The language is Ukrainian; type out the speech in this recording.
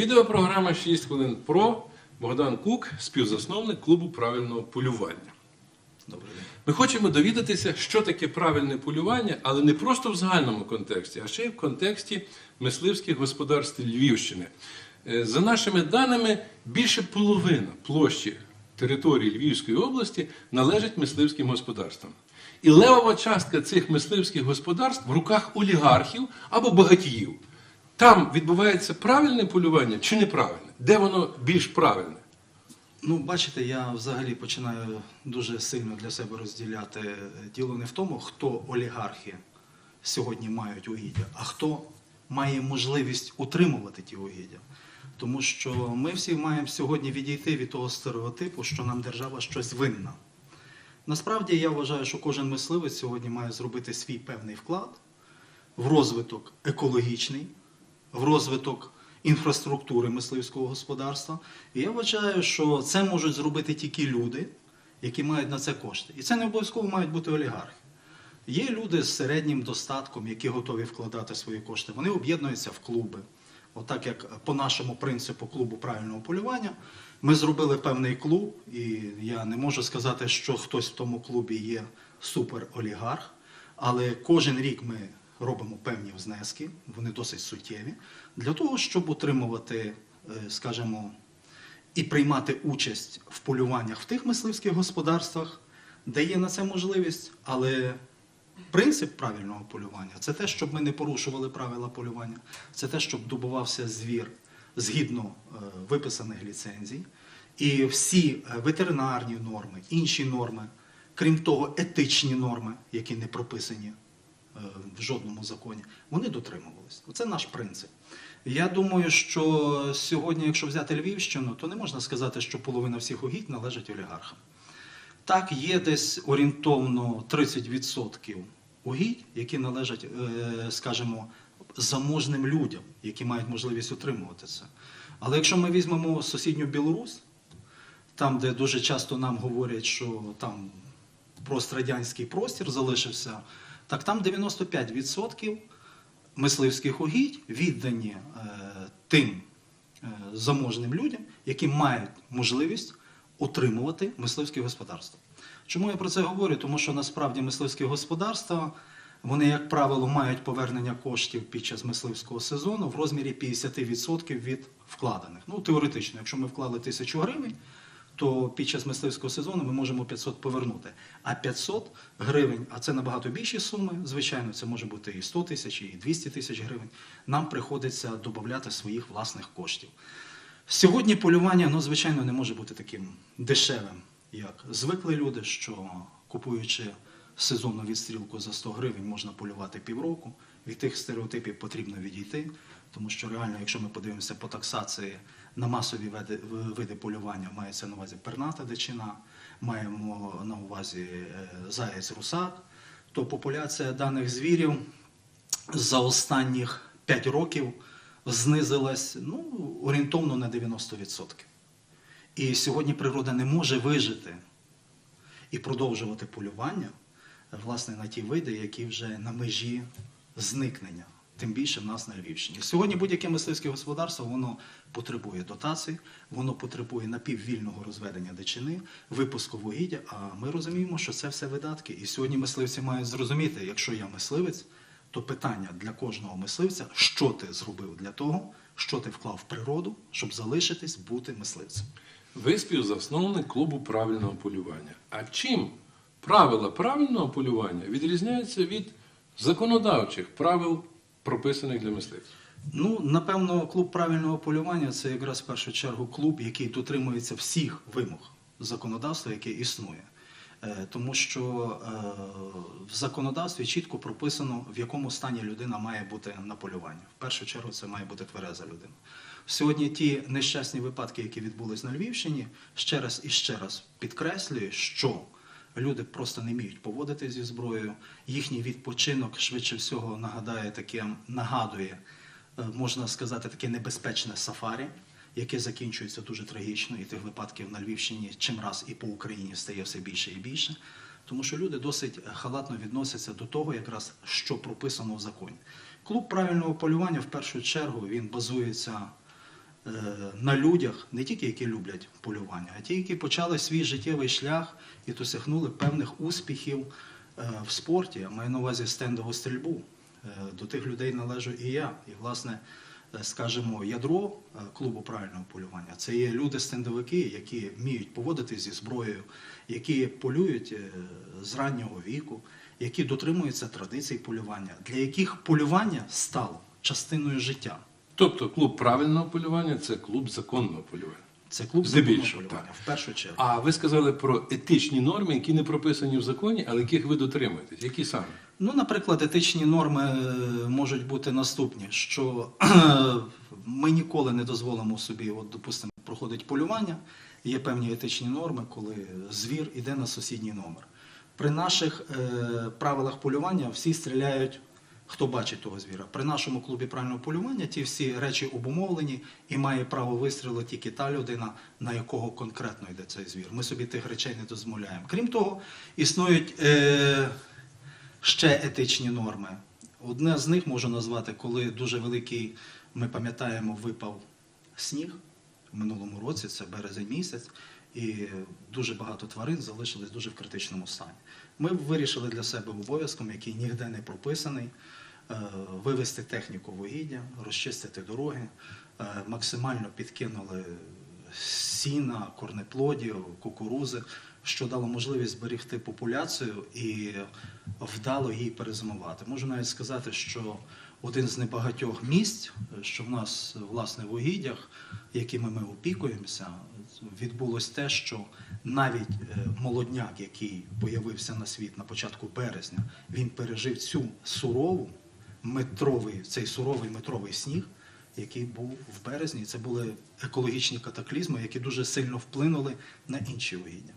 Відеопрограма «6 хвилин про Богдан Кук, співзасновник клубу правильного полювання. Добрий день. Ми хочемо довідатися, що таке правильне полювання, але не просто в загальному контексті, а ще й в контексті мисливських господарств Львівщини. Е, За нашими даними, більше половина площі території Львівської області належить мисливським господарствам. І левова частка цих мисливських господарств в руках олігархів або багатіїв. Там відбувається правильне полювання чи неправильне? Де воно більш правильне? Ну, бачите, я взагалі починаю дуже сильно для себе розділяти е, діло не в тому, хто олігархи сьогодні мають угіддя, а хто має можливість утримувати ті угіддя. Тому що ми всі маємо сьогодні відійти від того стереотипу, що нам держава щось винна. Насправді я вважаю, що кожен мисливець сьогодні має зробити свій певний вклад в розвиток екологічний, в розвиток інфраструктури мисливського господарства. І я вважаю, що це можуть зробити тільки люди, які мають на це кошти. І це не обов'язково мають бути олігархи. Є люди з середнім достатком, які готові вкладати свої кошти. Вони об'єднуються в клуби. Отак як по нашому принципу клубу правильного полювання, ми зробили певний клуб, і я не можу сказати, що хтось в тому клубі є суперолігарх, але кожен рік ми робимо певні внески, вони досить суттєві, для того, щоб утримувати, е, скажімо, і приймати участь в полюваннях в тих мисливських господарствах, де є на це можливість, але принцип правильного полювання це те, щоб ми не порушували правила полювання, це те, щоб добувався звір згідно е, виписаних ліцензій. І всі е, ветеринарні норми, інші норми, крім того, етичні норми, які не прописані в жодному законі, вони дотримувалися. Це наш принцип. Я думаю, що сьогодні, якщо взяти Львівщину, то не можна сказати, що половина всіх угідь належить олігархам. Так, є десь орієнтовно 30% угідь, які належать, е, скажімо, заможним людям, які мають можливість утримувати це. Але якщо ми візьмемо сусідню Білорусь, там, де дуже часто нам говорять, що там пострадянський простір залишився, так там 95% мисливських угідь віддані е, тим е, заможним людям, які мають можливість утримувати мисливське господарство. Чому я про це говорю? Тому що насправді мисливські господарства, вони, як правило, мають повернення коштів під час мисливського сезону в розмірі 50% від вкладених. Ну, теоретично, якщо ми вклали тисячу гривень, то під час мисливського сезону ми можемо 500 повернути. А 500 гривень, а це набагато більші суми, звичайно, це може бути і 100 тисяч, і 200 тисяч гривень, нам приходиться додати своїх власних коштів. Сьогодні полювання, ну, звичайно, не може бути таким дешевим, як звикли люди, що купуючи сезонну відстрілку за 100 гривень, можна полювати півроку. Від тих стереотипів потрібно відійти, тому що реально, якщо ми подивимося по таксації на масові види, види полювання, мається на увазі перната дичина, маємо на увазі е, заєць русак, то популяція даних звірів за останніх 5 років знизилась ну, орієнтовно на 90%. І сьогодні природа не може вижити і продовжувати полювання власне на ті види, які вже на межі зникнення, тим більше в нас на Львівщині. Сьогодні будь-яке мисливське господарство воно потребує дотацій, воно потребує напіввільного розведення дичини, випуску вугіддя. А ми розуміємо, що це все видатки. І сьогодні мисливці мають зрозуміти, якщо я мисливець, то питання для кожного мисливця, що ти зробив для того, що ти вклав в природу, щоб залишитись бути мисливцем. Ви співзасновник клубу правильного полювання. А чим правила правильного полювання відрізняються від законодавчих правил, прописаних для мисливців? Ну, напевно, клуб правильного полювання це якраз в першу чергу клуб, який дотримується всіх вимог законодавства, яке існує. Е, Тому що е, в законодавстві чітко прописано, в якому стані людина має бути на полюванні. В першу чергу це має бути твереза людина. Сьогодні ті нещасні випадки, які відбулись на Львівщині, ще раз і ще раз підкреслюю, що люди просто не вміють поводити зі зброєю. Їхній відпочинок швидше всього нагадає таке, нагадує, е, можна сказати, таке небезпечне сафарі, яке закінчується дуже трагічно, і тих випадків на Львівщині чим раз і по Україні стає все більше і більше. Тому що люди досить халатно відносяться до того, якраз що прописано в законі. Клуб правильного полювання в першу чергу він базується на людях, не тільки які люблять полювання, а ті, які почали свій життєвий шлях і досягнули певних успіхів е, в спорті. Я маю на увазі стендову стрільбу. Е, До тих людей належу і я. І, власне, е, скажімо, ядро е, клубу правильного полювання це є люди-стендовики, які вміють поводитись зі зброєю, які полюють е, з раннього віку, які дотримуються традицій полювання, для яких полювання стало частиною життя. Тобто клуб правильного полювання це клуб законного полювання. Це клуб Здебільшого, полювання, так. в першу чергу. А ви сказали про етичні норми, які не прописані в законі, але яких ви дотримуєтесь. Які саме? Ну, наприклад, етичні норми е, можуть бути наступні, що ми ніколи не дозволимо собі, от, допустимо, проходить полювання, є певні етичні норми, коли звір іде на сусідній номер. При наших е, правилах полювання всі стріляють, хто бачить того звіра. При нашому клубі правильного полювання ті всі речі обумовлені і має право вистрілу тільки та людина, на якого конкретно йде цей звір. Ми собі тих речей не дозволяємо. Крім того, існують. Е, ще етичні норми. Одне з них можу назвати, коли дуже великий, ми пам'ятаємо, випав сніг в минулому році, це березень місяць, і дуже багато тварин залишились дуже в критичному стані. Ми вирішили для себе обов'язком, який ніде не прописаний, е, вивести техніку в розчистити дороги, е, максимально підкинули сіна, корнеплодів, кукурузи, що дало можливість зберегти популяцію і вдало її перезимувати. Можу навіть сказати, що один з небагатьох місць, що в нас власне в угіддях, якими ми опікуємося, відбулось те, що навіть е, молодняк, який появився на світ на початку березня, він пережив цю сурову метровий, цей суровий метровий сніг, який був в березні. Це були екологічні катаклізми, які дуже сильно вплинули на інші угіддя.